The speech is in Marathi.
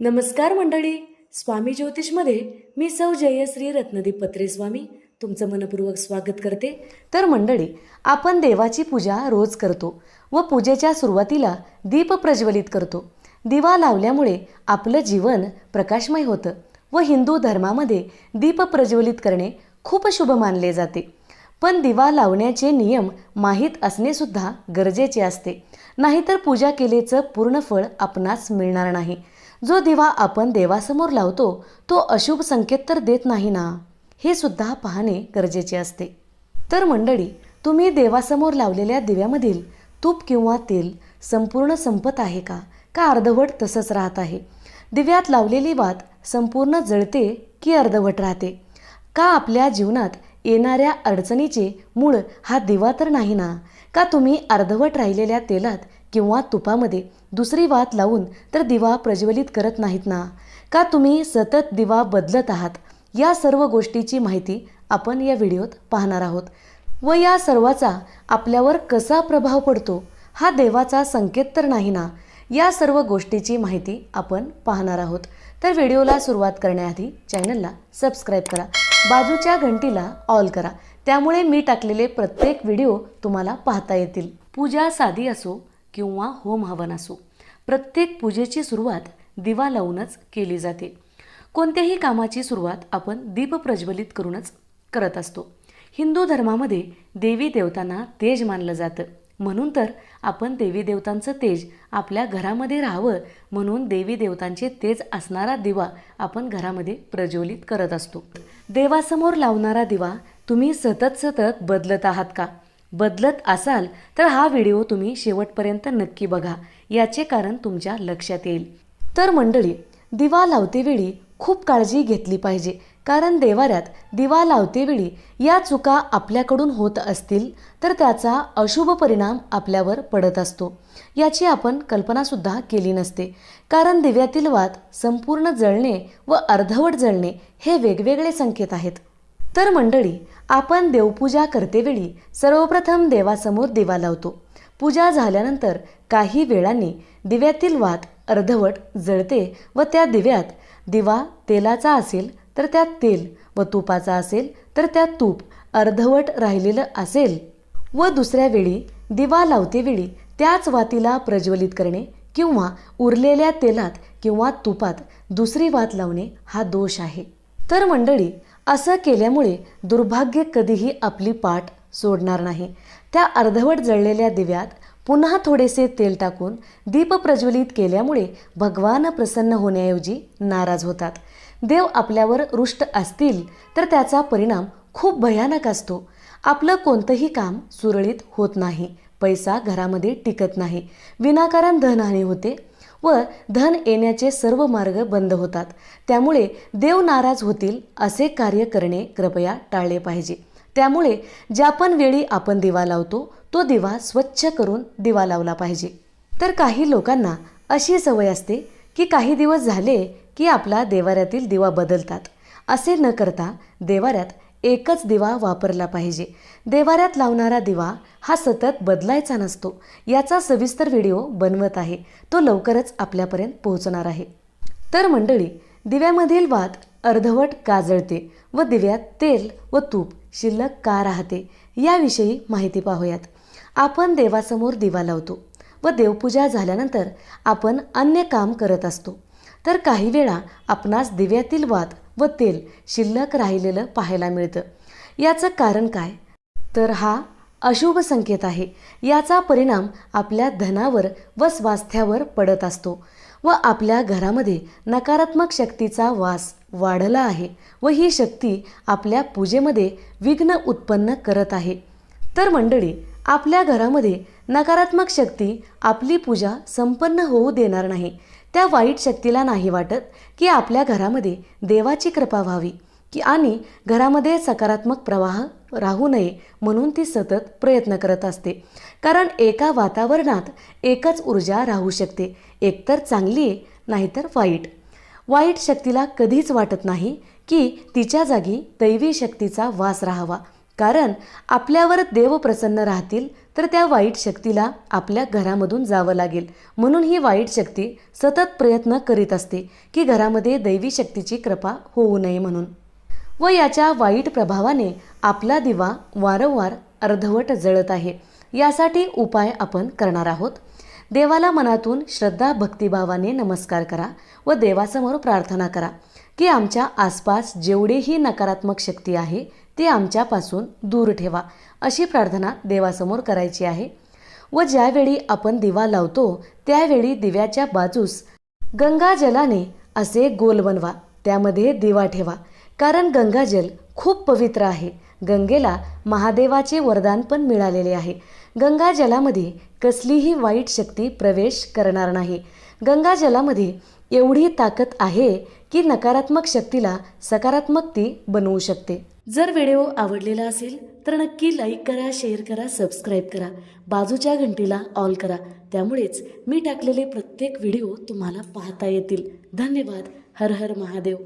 नमस्कार मंडळी. स्वामी ज्योतिषमध्ये मी सौ जयश्री रत्नदीप पत्रे स्वामी तुमचं मनपूर्वक स्वागत करते. तर मंडळी आपण देवाची पूजा रोज करतो व पूजेच्या सुरुवातीला दीप प्रज्वलित करतो. दिवा लावल्यामुळे आपलं जीवन प्रकाशमय होतं व हिंदू धर्मामध्ये दीप प्रज्वलित करणे खूप शुभ मानले जाते. पण दिवा लावण्याचे नियम माहीत असणेसुद्धा गरजेचे असते. नाहीतर पूजा केलेचं पूर्ण फळ आपणास मिळणार नाही. जो दिवा आपण देवासमोर लावतो तो अशुभ संकेत तर देत नाही ना? हे सुद्धा पाहणे गरजेचे असते. तर मंडळी तुम्ही देवासमोर लावलेल्या दिव्यामधील तूप किंवा तेल संपूर्ण संपत आहे का? का अर्धवट तसंच राहत आहे? दिव्यात लावलेली वात संपूर्ण जळते की अर्धवट राहते? का आपल्या जीवनात येणाऱ्या अडचणीचे मूळ हा दिवा तर नाही ना? का तुम्ही अर्धवट राहिलेल्या तेलात किंवा तुपामध्ये दुसरी वात लावून तर दिवा प्रज्वलित करत नाहीत ना? का तुम्ही सतत दिवा बदलत आहात? या सर्व गोष्टीची माहिती आपण या व्हिडिओत पाहणार आहोत. व या सर्वाचा आपल्यावर कसा प्रभाव पडतो हा देवाचा संकेत तर नाही ना? या सर्व गोष्टीची माहिती आपण पाहणार आहोत. तर व्हिडिओला सुरुवात करण्याआधी चॅनलला सबस्क्राईब करा. बाजूच्या घंटीला ऑल करा. त्यामुळे मी टाकलेले प्रत्येक व्हिडिओ तुम्हाला पाहता येतील. पूजा साधी असो किंवा होम हवन असो. प्रत्येक पूजेची सुरुवात दिवा लावूनच केली जाते. कोणत्याही कामाची सुरुवात आपण दीप प्रज्वलित करूनच करत असतो. हिंदू धर्मामध्ये देवी देवतांना तेज मानलं जातं. म्हणून तर आपण देवी देवतांचं तेज आपल्या घरामध्ये राहावं म्हणून देवी देवतांचे तेज असणारा दिवा आपण घरामध्ये प्रज्वलित करत असतो. देवासमोर लावणारा दिवा तुम्ही सतत सतत बदलत आहात का? बदलत असाल तर हा व्हिडिओ तुम्ही शेवटपर्यंत नक्की बघा. याचे कारण तुमच्या लक्षात येईल. तर मंडळी दिवा लावतेवेळी खूप काळजी घेतली पाहिजे. कारण देवाऱ्यात दिवा लावतेवेळी या चुका आपल्याकडून होत असतील तर त्याचा अशुभ परिणाम आपल्यावर पडत असतो. याची आपण कल्पनासुद्धा केली नसते. कारण दिव्यातील वात संपूर्ण जळणे व अर्धवट जळणे हे वेगवेगळे संकेत आहेत. तर मंडळी आपण देवपूजा करतेवेळी सर्वप्रथम देवासमोर दिवा लावतो. पूजा झाल्यानंतर काही वेळांनी दिव्यातील वात अर्धवट जळते व त्या दिव्यात दिवा तेलाचा असेल तर त्यात तेल व तुपाचा असेल तर त्यात तूप अर्धवट राहिलेलं असेल व दुसऱ्या वेळी दिवा लावतेवेळी त्याच वातीला प्रज्वलित करणे किंवा उरलेल्या तेलात किंवा तुपात दुसरी वात लावणे हा दोष आहे. तर मंडळी असं केल्यामुळे दुर्भाग्य कधीही आपली पाठ सोडणार नाही. त्या अर्धवट जळलेल्या दिव्यात पुन्हा थोडेसे तेल टाकून दीप प्रज्वलित केल्यामुळे भगवान प्रसन्न होण्याऐवजी नाराज होतात. देव आपल्यावर रुष्ट असतील तर त्याचा परिणाम खूप भयानक असतो. आपलं कोणतंही काम सुरळीत होत नाही. पैसा घरामध्ये टिकत नाही. विनाकारण धनहानी होते. व धन येण्याचे सर्व मार्ग बंद होतात. त्यामुळे देव नाराज होतील असे कार्य करणे कृपया टाळले पाहिजे. त्यामुळे ज्या पण वेळी आपण दिवा लावतो तो दिवा स्वच्छ करून दिवा लावला पाहिजे. तर काही लोकांना अशी सवय असते की काही दिवस झाले की आपला देवाऱ्यातील दिवा बदलतात. असे न करता देवाऱ्यात एकच दिवा वापरला पाहिजे. देवाऱ्यात लावणारा दिवा हा सतत बदलायचा नसतो. याचा सविस्तर व्हिडिओ बनवत आहे. तो लवकरच आपल्यापर्यंत पोहोचणार आहे. तर मंडळी दिव्यामधील वात अर्धवट का जळते व दिव्यात तेल व तूप शिल्लक का राहते याविषयी माहिती पाहूयात. आपण देवासमोर दिवा लावतो व देवपूजा झाल्यानंतर आपण अन्य काम करत असतो. तर काही वेळा आपणास दिव्यातील वात व तेल शिल्लक राहिलेलं पाहायला मिळतं. याचं कारण काय? तर हा अशुभ संकेत आहे. याचा परिणाम आपल्या धनावर व स्वास्थ्यावर पडत असतो व आपल्या घरामध्ये नकारात्मक शक्तीचा वास वाढला आहे व ही शक्ती आपल्या पूजेमध्ये विघ्न उत्पन्न करत आहे. तर मंडळी आपल्या घरामध्ये नकारात्मक शक्ती आपली पूजा संपन्न होऊ देणार नाही. त्या वाईट शक्तीला नाही वाटत की आपल्या घरामध्ये देवाची कृपा व्हावी की आणि घरामध्ये सकारात्मक प्रवाह राहू नये म्हणून ती सतत प्रयत्न करत असते. कारण एका वातावरणात एकच ऊर्जा राहू शकते एकतर चांगली नाहीतर वाईट. वाईट शक्तीला कधीच वाटत नाही की तिच्या जागी दैवी शक्तीचा वास राहावा. कारण आपल्यावर देव प्रसन्न राहतील तर त्या वाईट शक्तीला आपल्या घरामधून जावं लागेल. म्हणून ही वाईट शक्ती सतत प्रयत्न करीत असते की घरामध्ये दैवी शक्तीची कृपा होऊ नये म्हणून. व याच्या वाईट प्रभावाने आपला दिवा वारंवार अर्धवट जळत आहे. यासाठी उपाय आपण करणार आहोत. देवाला मनातून श्रद्धा भक्तिभावाने नमस्कार करा व देवासमोर प्रार्थना करा. की आमच्या आसपास जेवढीही नकारात्मक शक्ती आहे ती आमच्यापासून दूर ठेवा अशी प्रार्थना देवासमोर करायची आहे. व ज्यावेळी आपण दिवा लावतो त्यावेळी दिव्याच्या बाजूस गंगाजलाने असे गोल बनवा त्यामध्ये दिवा ठेवा कारण गंगाजल खूप पवित्र आहे. गंगेला महादेवाचे वरदान पण मिळालेले आहे. गंगाजलामध्ये कसलीही वाईट शक्ती प्रवेश करणार नाही. गंगाजलामध्ये एवढी ताकद आहे की नकारात्मक शक्तीला सकारात्मक ती बनवू शकते. जर व्हिडिओ आवडलेला असेल तर नक्की लाईक करा शेअर करा सबस्क्राईब करा. बाजूच्या घंटीला ऑल करा. त्यामुळेच मी टाकलेले प्रत्येक व्हिडिओ तुम्हाला पाहता येतील. धन्यवाद. हर हर महादेव.